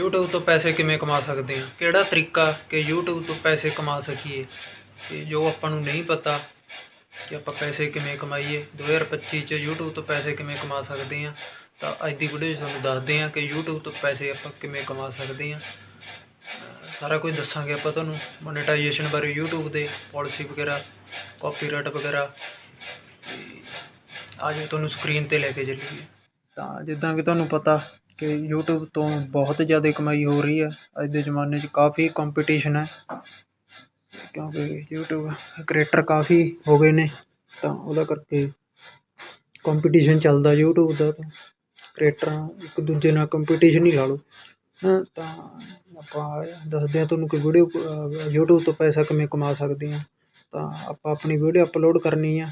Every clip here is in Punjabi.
YouTube ਤੋਂ ਪੈਸੇ ਕਿਵੇਂ ਕਮਾ ਸਕਦੇ ਹਾਂ? ਕਿਹੜਾ ਤਰੀਕਾ ਕਿ YouTube ਤੋਂ ਪੈਸੇ ਕਮਾ ਸਕੀਏ? ਤੇ ਜੋ ਆਪਾਂ ਨੂੰ ਨਹੀਂ ਪਤਾ ਕਿ ਆਪਾਂ ਪੈਸੇ ਕਿਵੇਂ ਕਮਾਈਏ 2025 ਚ YouTube ਤੋਂ ਪੈਸੇ ਕਿਵੇਂ ਕਮਾ ਸਕਦੇ ਹਾਂ? ਤਾਂ ਅੱਜ ਦੀ ਵੀਡੀਓ 'ਚ ਤੁਹਾਨੂੰ ਦੱਸਦੇ ਹਾਂ ਕਿ YouTube ਤੋਂ ਪੈਸੇ ਆਪਾਂ ਕਿਵੇਂ ਕਮਾ ਸਕਦੇ ਹਾਂ। ਸਾਰਾ ਕੁਝ ਦੱਸਾਂਗੇ ਆਪਾਂ ਤੁਹਾਨੂੰ। ਮੋਨੇਟਾਈਜੇਸ਼ਨ ਬਾਰੇ YouTube ਦੇ ਪਾਲਿਸੀ ਵਗੈਰਾ ਕਾਪੀਰਾਈਟ ਵਗੈਰਾ। ਅੱਜ ਤੁਹਾਨੂੰ ਸਕਰੀਨ ਤੇ ਲੈ ਕੇ ਚੱਲੀਏ। ਤਾਂ ਜਿੱਦਾਂ ਕਿ ਤੁਹਾਨੂੰ ਪਤਾ ਕਿ ਯੂਟਿਊਬ ਤੋਂ ਬਹੁਤ ਜ਼ਿਆਦਾ ਕਮਾਈ ਹੋ ਰਹੀ ਹੈ। ਅੱਜ ਦੇ ਜ਼ਮਾਨੇ 'ਚ ਕਾਫੀ ਕੰਪੀਟੀਸ਼ਨ ਹੈ। ਕਿਉਂਕਿ ਯੂਟਿਊਬ ਕ੍ਰੀਏਟਰ ਕਾਫੀ ਹੋ ਗਏ ਨੇ। ਤਾਂ ਉਹਦਾ ਕਰਕੇ ਕੰਪੀਟੀਸ਼ਨ ਚੱਲਦਾ ਯੂਟਿਊਬ ਦਾ। ਤਾਂ ਕ੍ਰੀਏਟਰਾਂ ਇੱਕ ਦੂਜੇ ਨਾਲ ਕੰਪੀਟੀਸ਼ਨ ਹੀ ਲਾ ਲਓ। ਹਾਂ, ਤਾਂ ਆਪਾਂ ਦੱਸਦੇ ਹਾਂ ਤੁਹਾਨੂੰ ਕਿ ਵੀਡੀਓ ਯੂਟਿਊਬ ਤੋਂ ਪੈਸਾ ਕਿਵੇਂ ਕਮਾ ਸਕਦੇ ਹਾਂ। ਤਾਂ ਆਪਾਂ ਆਪਣੀ ਵੀਡੀਓ ਅਪਲੋਡ ਕਰਨੀ ਆ।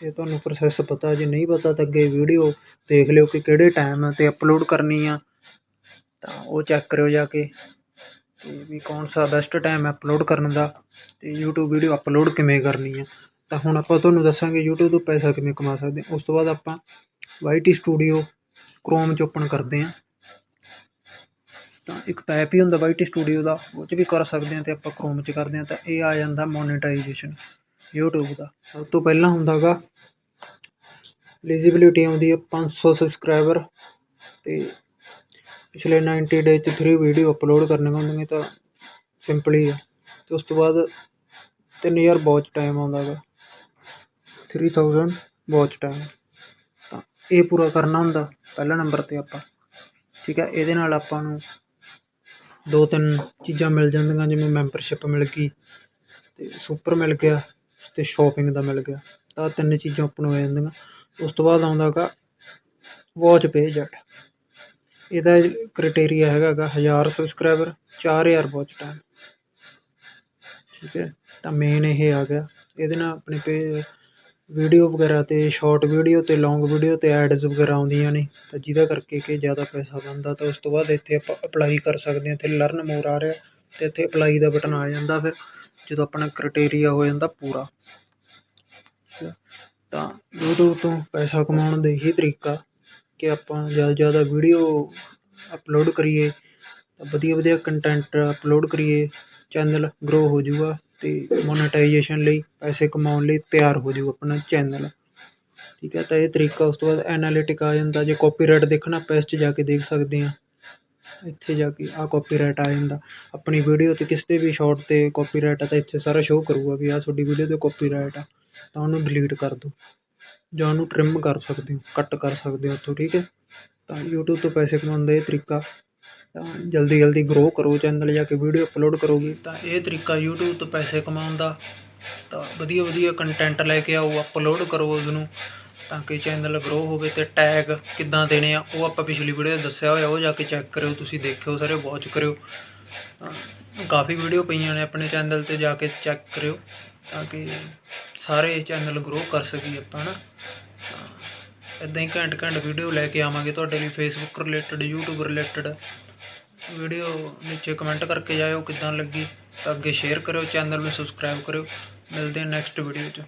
ਇਹ ਤੁਹਾਨੂੰ ਪ੍ਰੋਸੈਸ ਪਤਾ, ਜੇ ਨਹੀਂ ਪਤਾ ਤਾਂ ਅੱਗੇ ਵੀਡੀਓ ਦੇਖ ਲਿਓ ਕਿ ਕਿਹੜੇ ਟਾਈਮ 'ਤੇ ਅਪਲੋਡ ਕਰਨੀ ਆ। ਤਾਂ ਉਹ ਚੈੱਕ ਕਰਿਓ ਜਾ ਕੇ ਤੇ ਵੀ ਕੌਣ ਸਾ ਬੈਸਟ ਟਾਈਮ ਹੈ ਅਪਲੋਡ ਕਰਨ ਦਾ ਅਤੇ ਯੂਟਿਊਬ ਵੀਡੀਓ ਅਪਲੋਡ ਕਿਵੇਂ ਕਰਨੀ ਆ। ਤਾਂ ਹੁਣ ਆਪਾਂ ਤੁਹਾਨੂੰ ਦੱਸਾਂਗੇ ਯੂਟਿਊਬ ਤੋਂ ਪੈਸਾ ਕਿਵੇਂ ਕਮਾ ਸਕਦੇ ਉਸ ਤੋਂ ਬਾਅਦ ਆਪਾਂ ਵਾਈਟੀ ਸਟੂਡੀਓ ਕ੍ਰੋਮ 'ਚ ਓਪਨ ਕਰਦੇ ਹਾਂ। ਤਾਂ ਇੱਕ ਤਾਂ ਐਪ ਹੀ ਹੁੰਦਾ ਵਾਈਟੀ ਸਟੂਡੀਓ ਦਾ, ਉਹ 'ਚ ਵੀ ਕਰ ਸਕਦੇ ਹਾਂ ਅਤੇ ਆਪਾਂ ਕ੍ਰੋਮ 'ਚ ਕਰਦੇ ਹਾਂ ਤਾਂ ਇਹ ਆ ਜਾਂਦਾ ਮੋਨੇਟਾਈਜੇਸ਼ਨ ਯੂਟਿਊਬ ਦਾ। ਸਭ ਤੋਂ ਪਹਿਲਾਂ ਹੁੰਦਾ ਗਾ ਐਲੀਜੀਬਿਲਿਟੀ ਆਉਂਦੀ ਹੈ ਪੰਜ ਸੌ ਸਬਸਕ੍ਰਾਈਬਰ ਅਤੇ ਪਿਛਲੇ ਨਾਈਨਟੀ ਡੇ 'ਚ 3 ਵੀਡੀਓ ਅਪਲੋਡ ਕਰਨੀਆਂ ਹੁੰਦੀਆਂ ਤਾਂ ਸਿੰਪਲ ਹੀ ਆ। ਅਤੇ ਉਸ ਤੋਂ ਬਾਅਦ 3000 ਵਾਚ ਟਾਈਮ ਆਉਂਦਾ ਗਾ 3000 ਵਾਚ ਟਾਈਮ ਤਾਂ ਇਹ ਪੂਰਾ ਕਰਨਾ ਹੁੰਦਾ, ਪਹਿਲਾ ਨੰਬਰ 'ਤੇ ਆਪਾਂ। ਠੀਕ ਹੈ ਇਹਦੇ ਨਾਲ ਆਪਾਂ ਨੂੰ ਦੋ ਤਿੰਨ ਚੀਜ਼ਾਂ ਮਿਲ ਜਾਂਦੀਆਂ, ਜਿਵੇਂ ਮੈਂਬਰਸ਼ਿਪ ਮਿਲ ਗਈ ਅਤੇ ਸੁਪਰ ਮਿਲ ਗਿਆ। ਅਤੇ ਸ਼ੋਪਿੰਗ ਦਾ ਮਿਲ ਗਿਆ। ਤਾਂ ਤਿੰਨ ਚੀਜ਼ਾਂ ਆਪਾਂ ਨੂੰ ਜਾਂਦੀਆਂ। ਉਸ ਤੋਂ ਬਾਅਦ ਆਉਂਦਾ ਗਾ ਵਾਚ ਪੇਜ ਐਟ ਇਹਦਾ ਕ੍ਰਾਈਟੇਰੀਆ ਹੈਗਾ ਗਾ 1000 ਸਬਸਕ੍ਰਾਈਬਰ 4000 ਵਾਚ ਟਾਈਮ ਠੀਕ ਹੈ? ਤਾਂ ਮੇਨ ਇਹ ਆ ਗਿਆ। ਇਹਦੇ ਨਾਲ ਆਪਣੇ ਪੇ ਵੀਡੀਓ ਵਗੈਰਾ ਤੇ ਸ਼ਾਰਟ ਵੀਡੀਓ ਤੇ ਲੌਂਗ ਵੀਡੀਓ ਤੇ ਐਡਸ ਵਗੈਰਾ ਆਉਂਦੀਆਂ ਨੇ। ਤਾਂ ਜਿਹਦਾ ਕਰਕੇ ਕਿ ਜ਼ਿਆਦਾ ਪੈਸਾ ਬਣਦਾ। ਤਾਂ ਉਸ ਤੋਂ ਬਾਅਦ ਇੱਥੇ ਆਪਾਂ ਅਪਲਾਈ ਕਰ ਸਕਦੇ ਹਾਂ। ਇੱਥੇ ਲਰਨ ਮੋਰ ਆ ਰਿਹਾ। ਅਤੇ ਇੱਥੇ ਅਪਲਾਈ ਦਾ ਬਟਨ ਆ ਜਾਂਦਾ ਫਿਰ, ਜਦੋਂ ਆਪਣਾ ਕ੍ਰਾਈਟੇਰੀਆ ਹੋ ਜਾਂਦਾ ਪੂਰਾ। ਤਾਂ ਯੂਟਿਊਬ ਤੋਂ ਪੈਸਾ ਕਮਾਉਣ ਦਾ ਇਹੀ ਤਰੀਕਾ ਕਿ ਆਪਾਂ ਜ਼ਿਆਦਾ ਜ਼ਿਆਦਾ ਵੀਡੀਓ ਅਪਲੋਡ ਕਰੀਏ, ਤਾਂ ਵਧੀਆ ਵਧੀਆ ਕੰਟੈਂਟ ਅਪਲੋਡ ਕਰੀਏ ਚੈਨਲ ਗਰੋ ਹੋ ਜਾਊਗਾ ਅਤੇ ਮੋਨੇਟਾਈਜੇਸ਼ਨ ਲਈ ਪੈਸੇ ਕਮਾਉਣ ਲਈ ਤਿਆਰ ਹੋ ਜਾਊ ਆਪਣਾ ਚੈਨਲ ਠੀਕ ਹੈ ਤਾਂ ਇਹ ਤਰੀਕਾ ਉਸ ਤੋਂ ਬਾਅਦ ਐਨਾਲਿਟਿਕ ਆ ਜਾਂਦਾ, ਜੇ ਕਾਪੀਰਾਈਟ ਦੇਖਣਾ, ਆਪਾਂ ਇਸ 'ਚ ਜਾ ਕੇ ਦੇਖ ਸਕਦੇ ਹਾਂ। ਇੱਥੇ ਜਾ ਕੇ ਆਹ ਕਾਪੀਰਾਈਟ ਆ ਜਾਂਦਾ। ਆਪਣੀ ਵੀਡੀਓ ਤੇ ਕਿਸੇ ਤੇ ਵੀ ਸ਼ੋਟ ਤੇ ਕਾਪੀਰਾਈਟ ਆ ਤਾਂ ਇੱਥੇ ਸਾਰਾ ਸ਼ੋਅ ਕਰੂਗਾ ਵੀ ਆਹ ਤੁਹਾਡੀ ਵੀਡੀਓ ਤੇ ਕਾਪੀਰਾਈਟ ਆ, ਤਾਂ ਉਹਨੂੰ ਡਿਲੀਟ ਕਰ ਦਿਉ ਜਾਂ ਉਹਨੂੰ ਟ੍ਰਿਮ ਕਰ ਸਕਦੇ ਹੋ ਕੱਟ ਕਰ ਸਕਦੇ ਹੋ ਉੱਥੋਂ, ਠੀਕ ਹੈ? ਤਾਂ ਯੂਟਿਊਬ ਤੋਂ ਪੈਸੇ ਕਮਾਉਣ ਦਾ ਇਹ ਤਰੀਕਾ। ਤਾਂ ਜਲਦੀ ਜਲਦੀ ਗਰੋ ਕਰੋ ਚੈਨਲ ਜਾ ਕੇ ਵੀਡੀਓ ਅਪਲੋਡ ਕਰੋਗੇ, ਤਾਂ ਇਹ ਤਰੀਕਾ ਯੂਟਿਊਬ ਤੋਂ ਪੈਸੇ ਕਮਾਉਣ ਦਾ। ਤਾਂ ਵਧੀਆ ਵਧੀਆ ਕੰਟੈਂਟ ਲੈ ਕੇ ਆਓ ਅਪਲੋਡ ਕਰੋ ਉਸ ਨੂੰ ਤਾਂ ਕਿ ਚੈਨਲ ਗਰੋ ਹੋਵੇ ਤੇ ਟੈਗ ਕਿੱਦਾਂ ਦੇਣੇ ਆ, ਉਹ ਆਪਾਂ ਪਿਛਲੀ ਵੀਡੀਓ 'ਚ ਦੱਸਿਆ ਹੋਇਆ, ਉਹ ਜਾ ਕੇ ਚੈੱਕ ਕਰਿਓ, ਤੁਸੀਂ ਦੇਖਿਓ ਸਾਰੇ ਵਾਚ ਕਰਿਓ। ਕਾਫੀ ਵੀਡੀਓ ਪਈਆਂ ਨੇ ਆਪਣੇ ਚੈਨਲ ਤੇ ਜਾ ਕੇ ਚੈੱਕ ਕਰਿਓ, ਤਾਂ ਕਿ ਸਾਰੇ ਚੈਨਲ ਗਰੋ ਕਰ ਸਕੀਏ ਆਪਾਂ ਨਾ ਇਦਾਂ ਹੀ ਘੰਟ ਘੰਟ ਵੀਡੀਓ ਲੈ ਕੇ ਆਵਾਂਗੇ ਤੁਹਾਡੇ ਲਈ Facebook related YouTube related video ਨੀਚੇ ਕਮੈਂਟ ਕਰਕੇ ਜਾਇਓ ਕਿੱਦਾਂ ਲੱਗੀ, ਤਾਂ ਅੱਗੇ ਸ਼ੇਅਰ ਕਰਿਓ ਚੈਨਲ ਨੂੰ ਸਬਸਕ੍ਰਾਈਬ ਕਰਿਓ। ਮਿਲਦੇ ਹਾਂ ਨੈਕਸਟ ਵੀਡੀਓ 'ਚ।